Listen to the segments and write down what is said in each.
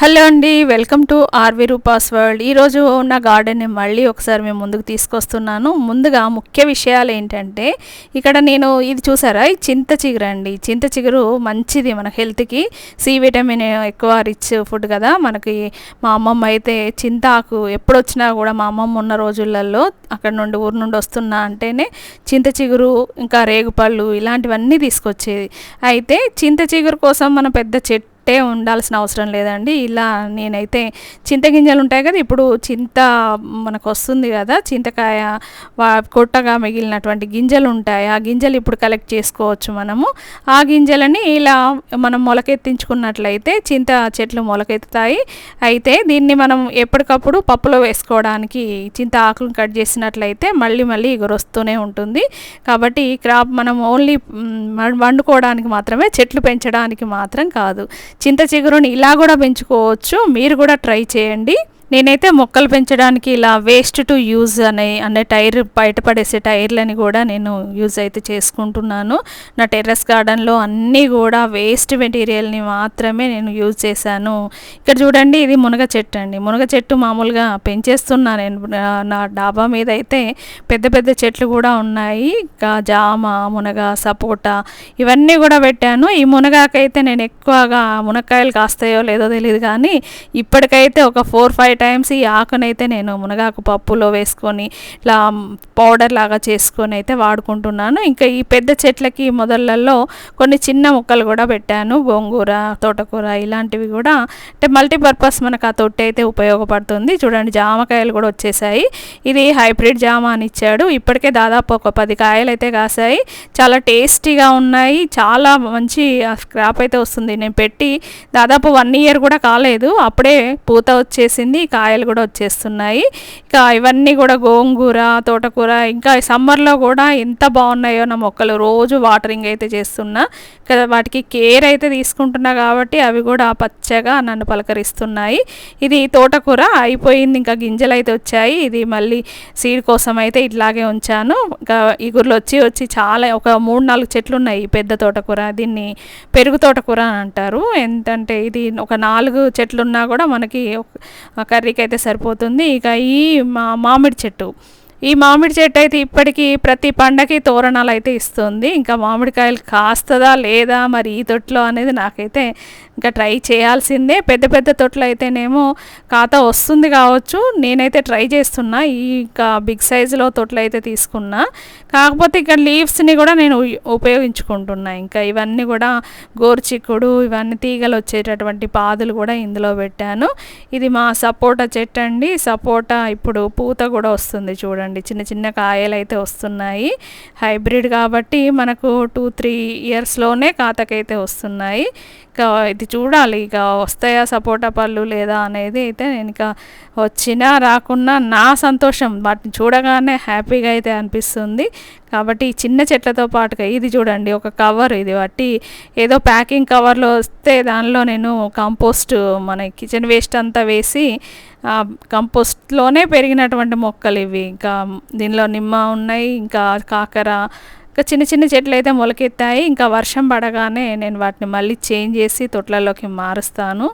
Hello అండి welcome to RV Rupa's world. ఈరోజు ఉన్న గార్డెన్ని మళ్ళీ ఒకసారి మేము ముందుకు తీసుకొస్తున్నాను. ముందుగా ముఖ్య విషయాలు ఏంటంటే ఇక్కడ నేను ఇది చూసారా? ఈ చింత చిగురు అండి. చింత చిగురు మంచిది మన హెల్త్కి సి విటమిన్ ఎక్కువ రిచ్ ఫుడ్ కదా మనకి. మా అమ్మమ్మ అయితే చింతాకు ఎప్పుడు వచ్చినా కూడా మా అమ్మమ్మ ఉన్న రోజులలో అక్కడ నుండి ఊరు నుండి వస్తున్నా అంటేనే చింత చిగురు ఇంకా రేగుపళ్ళు ఇలాంటివన్నీ తీసుకొచ్చేది. అయితే చింత చిగురు కోసం మన పెద్ద చెట్టు పెట్టే ఉండాల్సిన అవసరం లేదండి. ఇలా నేనైతే చింతగింజలు ఉంటాయి కదా ఇప్పుడు చింత మనకు వస్తుంది కదా చింతకాయ కొట్టగా మిగిలినటువంటి గింజలు ఉంటాయి ఆ గింజలు ఇప్పుడు కలెక్ట్ చేసుకోవచ్చు మనము. ఆ గింజలని ఇలా మనం మొలకెత్తించుకున్నట్లయితే చింత చెట్లు మొలకెత్తుతాయి. అయితే దీన్ని మనం ఎప్పటికప్పుడు పప్పులో వేసుకోవడానికి చింత ఆకులను కట్ చేసినట్లయితే మళ్ళీ మళ్ళీ ఎగురొస్తూనే ఉంటుంది. కాబట్టి ఈ క్రాప్ మనం ఓన్లీ వండుకోవడానికి మాత్రమే చెట్లు పెంచడానికి మాత్రం కాదు. చింత చిగురుని ఇలా కూడా పెంచుకోవచ్చు. మీరు కూడా ట్రై చేయండి. నేనైతే మొక్కలు పెంచడానికి ఇలా వేస్ట్ టు యూజ్ అనే అనే టైర్ బయటపడేసే టైర్లని కూడా నేను యూజ్ అయితే చేసుకుంటున్నాను. నా టెర్రస్ గార్డెన్లో అన్నీ కూడా వేస్ట్ మెటీరియల్ని మాత్రమే నేను యూజ్ చేశాను. ఇక్కడ చూడండి ఇది మునగ చెట్టు అండి. మునగ చెట్టు మామూలుగా పెంచేస్తున్నా నేను. నా డాబా మీద అయితే పెద్ద పెద్ద చెట్లు కూడా ఉన్నాయి. ఇంకా జామ మునగ సపోటా ఇవన్నీ కూడా పెట్టాను. ఈ మునగాకైతే నేను ఎక్కువగా మునక్కాయలు కాస్తాయో లేదో తెలియదు కానీ ఇప్పటికైతే ఒక ఫోర్ ఫైవ్ టైమ్స్ ఈ ఆకునైతే నేను మునగాకు పప్పులో వేసుకొని ఇలా పౌడర్ లాగా చేసుకొని అయితే వాడుకుంటున్నాను. ఇంకా ఈ పెద్ద చెట్లకి మొదళ్ళల్లో కొన్ని చిన్న ముక్కలు కూడా పెట్టాను. గోంగూర తోటకూర ఇలాంటివి కూడా. అంటే మల్టీపర్పస్ మనకు ఆ తొట్టి అయితే ఉపయోగపడుతుంది. చూడండి జామకాయలు కూడా వచ్చేసాయి. ఇది హైబ్రిడ్ జామ అని ఇచ్చాడు. ఇప్పటికే దాదాపు ఒక పది కాయలు అయితే కాసాయి. చాలా టేస్టీగా ఉన్నాయి. చాలా మంచి స్క్రాప్ అయితే వస్తుంది. నేను పెట్టి దాదాపు వన్ ఇయర్ కూడా కాలేదు. అప్పుడే పూత వచ్చేసింది. కాయలు కూడా వచ్చేస్తున్నాయి. ఇంకా ఇవన్నీ కూడా గోంగూర తోటకూర ఇంకా సమ్మర్లో కూడా ఎంత బాగున్నాయో నా మొక్కలు. రోజు వాటరింగ్ అయితే చేస్తున్నా. కదా వాటికి కేర్ అయితే తీసుకుంటున్నా కాబట్టి అవి కూడా పచ్చగా నన్ను పలకరిస్తున్నాయి. ఇది తోటకూర అయిపోయింది. ఇంకా గింజలు అయితే వచ్చాయి. ఇది మళ్ళీ సీడ్ కోసం అయితే ఇట్లాగే ఉంచాను. ఇంకా ఇగుర్లు వచ్చి వచ్చి చాలా ఒక మూడు నాలుగు చెట్లు ఉన్నాయి పెద్ద తోటకూర. దీన్ని పెరుగు తోటకూర అని అంటారు. ఎంతంటే ఇది ఒక నాలుగు చెట్లున్నా కూడా మనకి కర్రీకి అయితే సరిపోతుంది. ఇక ఈ మా మామిడి చెట్టు. ఈ మామిడి చెట్టు అయితే ఇప్పటికీ ప్రతి పండగకి తోరణాలు అయితే ఇస్తుంది. ఇంకా మామిడికాయలు కాస్తుందా లేదా మరి ఈ తొట్లో అనేది నాకైతే ఇంకా ట్రై చేయాల్సిందే. పెద్ద పెద్ద తొట్లు అయితేనేమో ఖాతా వస్తుంది కావచ్చు. నేనైతే ట్రై చేస్తున్నా. ఈ ఇంకా బిగ్ సైజులో తొట్లు అయితే తీసుకున్నా. కాకపోతే ఇంకా లీవ్స్ని కూడా నేను ఉపయోగించుకుంటున్నా. ఇంకా ఇవన్నీ కూడా గోరుచిక్కుడు ఇవన్నీ తీగలు వచ్చేటటువంటి పాదులు కూడా ఇందులో పెట్టాను. ఇది మా సపోటా చెట్టు అండి సపోటా ఇప్పుడు పూత కూడా వస్తుంది చూడండి. చిన్న చిన్న కాయలు అయితే వస్తున్నాయి. హైబ్రిడ్ కాబట్టి మనకు టూ త్రీ ఇయర్స్లోనే కాతకైతే వస్తున్నాయి. ఇంకా ఇది చూడాలి ఇక వస్తాయా సపోటా పళ్ళు లేదా అనేది అయితే నేను ఇక వచ్చినా రాకున్నా నా సంతోషం. వాటిని చూడగానే హ్యాపీగా అయితే అనిపిస్తుంది. కాబట్టి ఈ చిన్న చెట్లతో పాటుగా ఇది చూడండి ఒక కవర్ ఇది బట్టి ఏదో ప్యాకింగ్ కవర్లో వస్తే దానిలో నేను కంపోస్ట్ మన కిచెన్ వేస్ట్ అంతా వేసి కంపోస్ట్లోనే పెరిగినటువంటి మొక్కలు ఇవి. ఇంకా దీనిలో నిమ్మ ఉన్నాయి ఇంకా కాకర ఇంకా చిన్న చిన్న చెట్లు అయితే మొలకెత్తాయి. ఇంకా వర్షం పడగానే నేను వాటిని మళ్ళీ చేంజ్ చేసి తొట్లలోకి మారుస్తాను.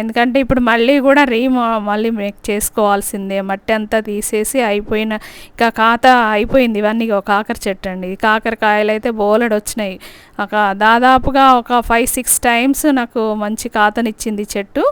ఎందుకంటే ఇప్పుడు మళ్ళీ కూడా రీ మళ్ళీ మేక్ చేసుకోవాల్సిందే. మట్టి అంతా తీసేసి అయిపోయిన ఇంకా కాత అయిపోయింది ఇవన్నీ. ఒక కాకర చెట్టు అండి. కాకరకాయలు అయితే బోలెడు వచ్చినాయి. ఒక దాదాపుగా ఒక ఫైవ్ సిక్స్ టైమ్స్ నాకు మంచి కాతనిచ్చింది చెట్టు.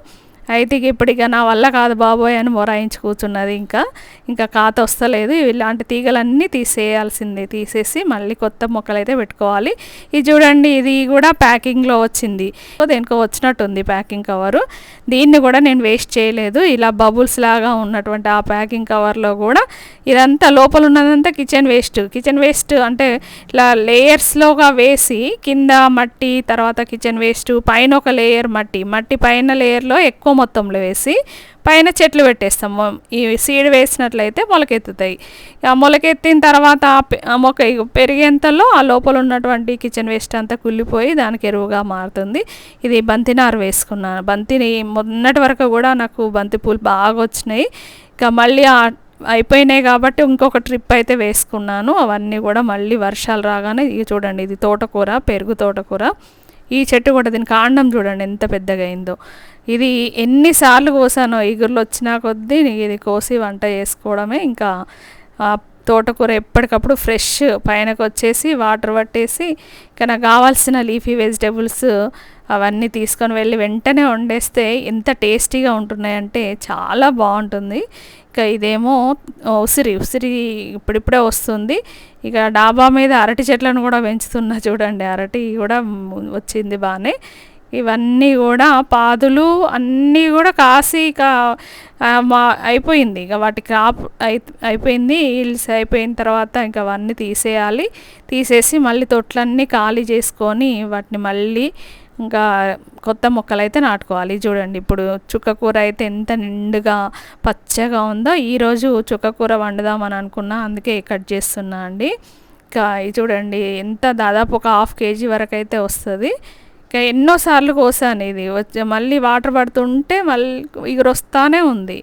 అయితే ఇప్పటిక నా వల్ల కాదు బాబోయ్ అని మొరాయించి కూర్చున్నది ఇంకా. ఇంకా కాత వస్తలేదు. ఇలాంటి తీగలన్నీ తీసేయాల్సిందే. తీసేసి మళ్ళీ కొత్త మొక్కలు అయితే పెట్టుకోవాలి. ఇది చూడండి ఇది కూడా ప్యాకింగ్లో వచ్చింది. దేనికో వచ్చినట్టుంది ప్యాకింగ్ కవరు. దీన్ని కూడా నేను వేస్ట్ చేయలేదు. ఇలా బబుల్స్ లాగా ఉన్నటువంటి ఆ ప్యాకింగ్ కవర్లో కూడా ఇదంతా లోపల ఉన్నదంతా కిచెన్ వేస్ట్. కిచెన్ వేస్ట్ అంటే ఇలా లేయర్స్లోగా వేసి కింద మట్టి తర్వాత కిచెన్ వేస్ట్ పైన ఒక లేయర్ మట్టి. మట్టి పైన లేయర్లో ఎక్కువ మొత్తంలో వేసి పైన చెట్లు పెట్టేస్తాము ఈ సీడ్ వేసినట్లయితే మొలకెత్తుతాయి. ఆ మొలకెత్తిన తర్వాత ఆ మొక్క పెరిగేంతలో ఆ లోపల ఉన్నటువంటి కిచెన్ వేస్ట్ అంతా కుళ్ళిపోయి దానికి ఎరువుగా మారుతుంది. ఇది బంతినారు వేసుకున్నాను. బంతిని మొన్నటి వరకు కూడా నాకు బంతి పూలు బాగా వచ్చినాయి. ఇంకా మళ్ళీ అయిపోయినాయి కాబట్టి ఇంకొక ట్రిప్ అయితే వేసుకున్నాను. అవన్నీ కూడా మళ్ళీ వర్షాలు రాగానే ఇది చూడండి ఇది తోటకూర పెరుగు తోటకూర. ఈ చెట్టు కూడా దీని కాండం చూడండి ఎంత పెద్దగా అయిందో. ఇది ఎన్నిసార్లు కోసానో ఇగుర్లు వచ్చినా కొద్దీ ఇది కోసి వంట చేసుకోవడమే ఇంకా తోటకూర ఎప్పటికప్పుడు ఫ్రెష్ పైనకు వచ్చేసి వాటర్ పట్టేసి ఇంకా నాకు కావాల్సిన లీఫీ వెజిటేబుల్స్ అవన్నీ తీసుకొని వెళ్ళి వెంటనే వండేస్తే ఎంత టేస్టీగా ఉంటున్నాయంటే చాలా బాగుంటుంది. ఇక ఇదేమో ఉసిరి ఉసిరి ఇప్పుడిప్పుడే వస్తుంది. ఇక డాబా మీద అరటి చెట్లను కూడా పెంచుతున్నా చూడండి అరటి కూడా వచ్చింది బాగానే. ఇవన్నీ కూడా పాదులు అన్నీ కూడా కాసి ఇక మా అయిపోయింది. ఇక వాటి క్రాప్ అయిపోయింది. హీల్స్ అయిపోయిన తర్వాత ఇంకా అవన్నీ తీసేయాలి. తీసేసి మళ్ళీ తొట్లన్నీ ఖాళీ చేసుకొని వాటిని మళ్ళీ ఇంకా కొత్త మొక్కలు అయితే నాటుకోవాలి. చూడండి ఇప్పుడు చుక్కకూర అయితే ఎంత నిండుగా పచ్చగా ఉందో ఈరోజు చుక్కకూర వండుదామని అనుకున్నా అందుకే కట్ చేస్తున్నా అండి. ఇంకా చూడండి ఎంత దాదాపు ఒక హాఫ్ కేజీ వరకు అయితే వస్తుంది. ఎన్నోసార్లు కోసాను ఇది. వచ్చి మళ్ళీ వాటర్ పడుతుంటే మళ్ళీ ఇగురు వస్తానే ఉంది.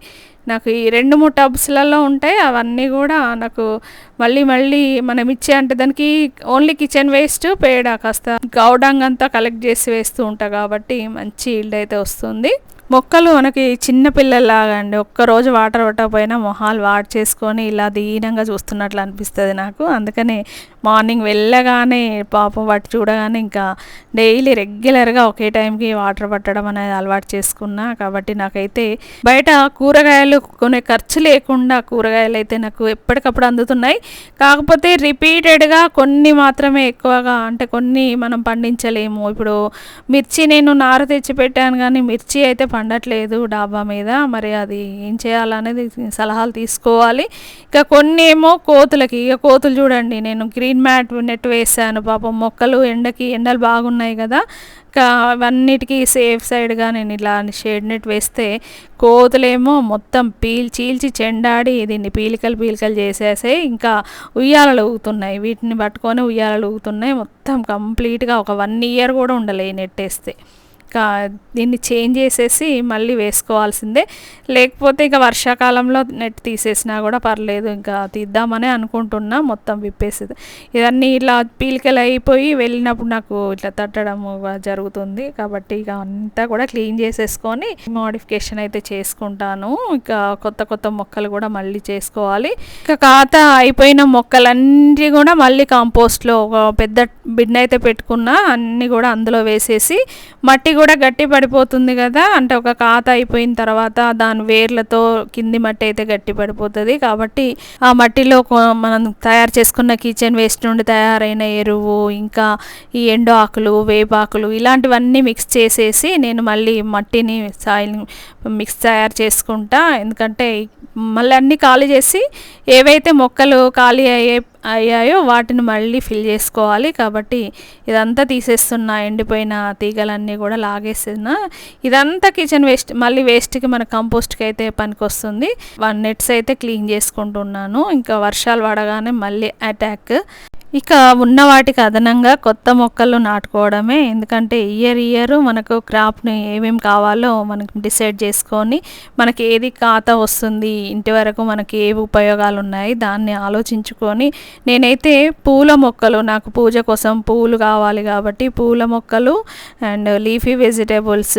నాకు ఈ రెండు మూడు టబ్స్లలో ఉంటాయి. అవన్నీ కూడా నాకు మళ్ళీ మళ్ళీ మనం ఇచ్చే అంటే దానికి ఓన్లీ కిచెన్ వేస్ట్ పేడ కాస్త గౌడంగ్ అంతా కలెక్ట్ చేసి వేస్తూ ఉంటా కాబట్టి మంచి ఈల్డ్ అయితే వస్తుంది. మొక్కలు మనకి చిన్నపిల్లల్లాగా అండి ఒక్కరోజు వాటర్ పట్టకపోయినా మొహాలు వాట్ చేసుకొని ఇలా దీనంగా చూస్తున్నట్లు అనిపిస్తుంది నాకు. అందుకని మార్నింగ్ వెళ్ళగానే పాపం వాటి చూడగానే ఇంకా డైలీ రెగ్యులర్గా ఒకే టైంకి వాటర్ పట్టడం అనేది అలవాటు చేసుకున్నా. కాబట్టి నాకైతే బయట కూరగాయలు కొనే ఖర్చు లేకుండా కూరగాయలు అయితే నాకు ఎప్పటికప్పుడు అందుతున్నాయి. కాకపోతే రిపీటెడ్గా కొన్ని మాత్రమే ఎక్కువగా అంటే కొన్ని మనం పండించలేము. ఇప్పుడు మిర్చి నేను నార తెచ్చి పెట్టాను కానీ మిర్చి అయితే పండట్లేదు డాబా మీద. మరి అది ఏం చేయాలనేది సలహాలు తీసుకోవాలి. ఇక కొన్ని ఏమో కోతులకి ఇక కోతులు చూడండి నేను గ్రీన్ మ్యాట్ నెట్ వేసాను. పాపం మొక్కలు ఎండకి ఎండలు బాగున్నాయి కదా. ఇంకా అవన్నిటికీ సేఫ్ సైడ్గా నేను ఇలా షేడ్ నెట్ వేస్తే కోతులేమో మొత్తం పీల్ చీల్చి చెండాడి దీన్ని పీలికలు పీలికలు చేసేసే ఇంకా ఉయ్యాలలు ఊగుతున్నాయి. వీటిని పట్టుకొని ఉయ్యాలలు ఊగుతున్నాయి. మొత్తం కంప్లీట్గా ఒక వన్ ఇయర్ కూడా ఉండలే నెట్ వేస్తే. ఇంకా దీన్ని చేంజ్ చేసేసి మళ్ళీ వేసుకోవాల్సిందే. లేకపోతే ఇంకా వర్షాకాలంలో నెట్ తీసేసినా కూడా పర్లేదు ఇంకా తీద్దామనే అనుకుంటున్నా మొత్తం విప్పేసేది. ఇవన్నీ ఇలా పీలికలు అయిపోయి వెళ్ళినప్పుడు నాకు ఇట్లా తట్టడం జరుగుతుంది. కాబట్టి ఇక అంతా కూడా క్లీన్ చేసేసుకొని మోడిఫికేషన్ అయితే చేసుకుంటాను. ఇంకా కొత్త కొత్త మొక్కలు కూడా మళ్ళీ చేసుకోవాలి. ఇంకా ఖాతా అయిపోయిన మొక్కలన్నీ కూడా మళ్ళీ కాంపోస్ట్లో ఒక పెద్ద బిడ్డ అయితే పెట్టుకున్నా అన్నీ కూడా అందులో వేసేసి మట్టి కూడా గట్టి పడిపోతుంది కదా. అంటే ఒక కాత అయిపోయిన తర్వాత దాని వేర్లతో కింది మట్టి అయితే గట్టి పడిపోతుంది. కాబట్టి ఆ మట్టిలో మనం తయారు చేసుకున్న కిచెన్ వేస్ట్ నుండి తయారైన ఎరువు ఇంకా ఈ ఎండు ఆకులు వేపాకులు ఇలాంటివన్నీ మిక్స్ చేసేసి నేను మళ్ళీ మట్టిని సాయిల్ మిక్స్ తయారు చేసుకుంటా. ఎందుకంటే మళ్ళీ అన్నీ ఖాళీ చేసి ఏవైతే మొక్కలు ఖాళీ అయ్యే అయ్యాయో వాటిని మళ్ళీ ఫిల్ చేసుకోవాలి. కాబట్టి ఇదంతా తీసేస్తున్నా ఎండిపోయిన తీగలన్నీ కూడా లాగేస్తున్నా. ఇదంతా కిచెన్ వేస్ట్ మళ్ళీ వేస్ట్కి మన కంపోస్ట్కి అయితే పనికొస్తుంది. వన్ నెట్స్ అయితే క్లీన్ చేసుకుంటున్నాను. ఇంకా వర్షాలు పడగానే మళ్ళీ అటాక్ ఇక ఉన్న వాటికి అదనంగా కొత్త మొక్కలు నాటుకోవడమే. ఎందుకంటే ఇయర్ ఇయర్ మనకు క్రాప్ని ఏమేమి కావాలో మనకు డిసైడ్ చేసుకొని మనకి ఏది ఖాతా వస్తుంది ఇంటి వరకు మనకి ఏ ఉపయోగాలు ఉన్నాయి దాన్ని ఆలోచించుకొని నేనైతే పూల మొక్కలు నాకు పూజ కోసం పూలు కావాలి కాబట్టి పూల మొక్కలు అండ్ లీఫీ వెజిటేబుల్స్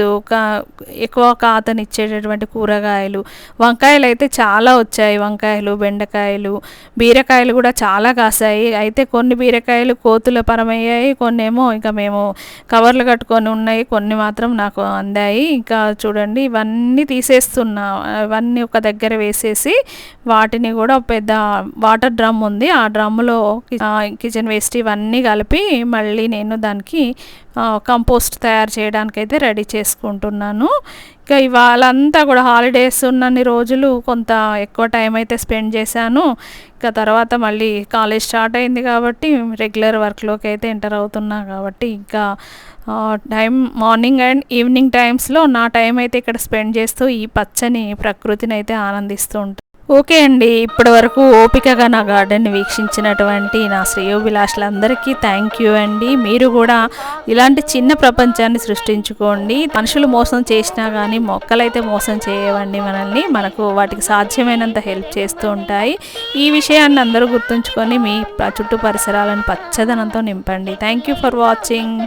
ఎక్కువ కాతనిచ్చేటటువంటి కూరగాయలు వంకాయలు అయితే చాలా వచ్చాయి. వంకాయలు బెండకాయలు బీరకాయలు కూడా చాలా కాసాయి. అయితే కొన్ని బీరకాయలు కోతుల పరమయ్యాయి కొన్ని ఏమో ఇంకా మేము కవర్లు కట్టుకొని ఉన్నాయి కొన్ని మాత్రం నాకు అందాయి. ఇంకా చూడండి ఇవన్నీ తీసేస్తున్నా ఇవన్నీ ఒక దగ్గర వేసేసి వాటిని కూడా పెద్ద వాటర్ డ్రమ్ ఉంది. ఆ డ్రమ్ డ్రమ్లో కిచెన్ వేస్ట్ ఇవన్నీ కలిపి మళ్ళీ నేను దానికి కంపోస్ట్ తయారు చేయడానికి అయితే రెడీ చేసుకుంటున్నాను. ఇంకా ఇవాళంతా కూడా హాలిడేస్ ఉన్నన్ని రోజులు కొంత ఎక్కువ టైం అయితే స్పెండ్ చేశాను. ఇంకా తర్వాత మళ్ళీ కాలేజ్ స్టార్ట్ అయింది కాబట్టి రెగ్యులర్ వర్క్లోకి అయితే ఎంటర్ అవుతున్నా కాబట్టి ఇంకా టైం మార్నింగ్ అండ్ ఈవినింగ్ టైమ్స్లో నా టైం అయితే ఇక్కడ స్పెండ్ చేస్తూ ఈ పచ్చని ప్రకృతిని అయితే ఆనందిస్తూ ఉంటాను ఓకే అండి. ఇప్పటి వరకు ఓపికగా నా గార్డెన్ని వీక్షించినటువంటి నా శ్రేయోభిలాషులందరికీ థ్యాంక్ యూ అండి. మీరు కూడా ఇలాంటి చిన్న ప్రపంచాన్ని సృష్టించుకోండి. మనుషులు మోసం చేసినా కానీ మొక్కలైతే మోసం చేయవండి మనల్ని. మనకు వాటికి సాధ్యమైనంత హెల్ప్ చేస్తూ ఉంటాయి. ఈ విషయాన్ని అందరూ గుర్తుంచుకొని మీ చుట్టూ పరిసరాలను పచ్చదనంతో నింపండి. Thank you for watching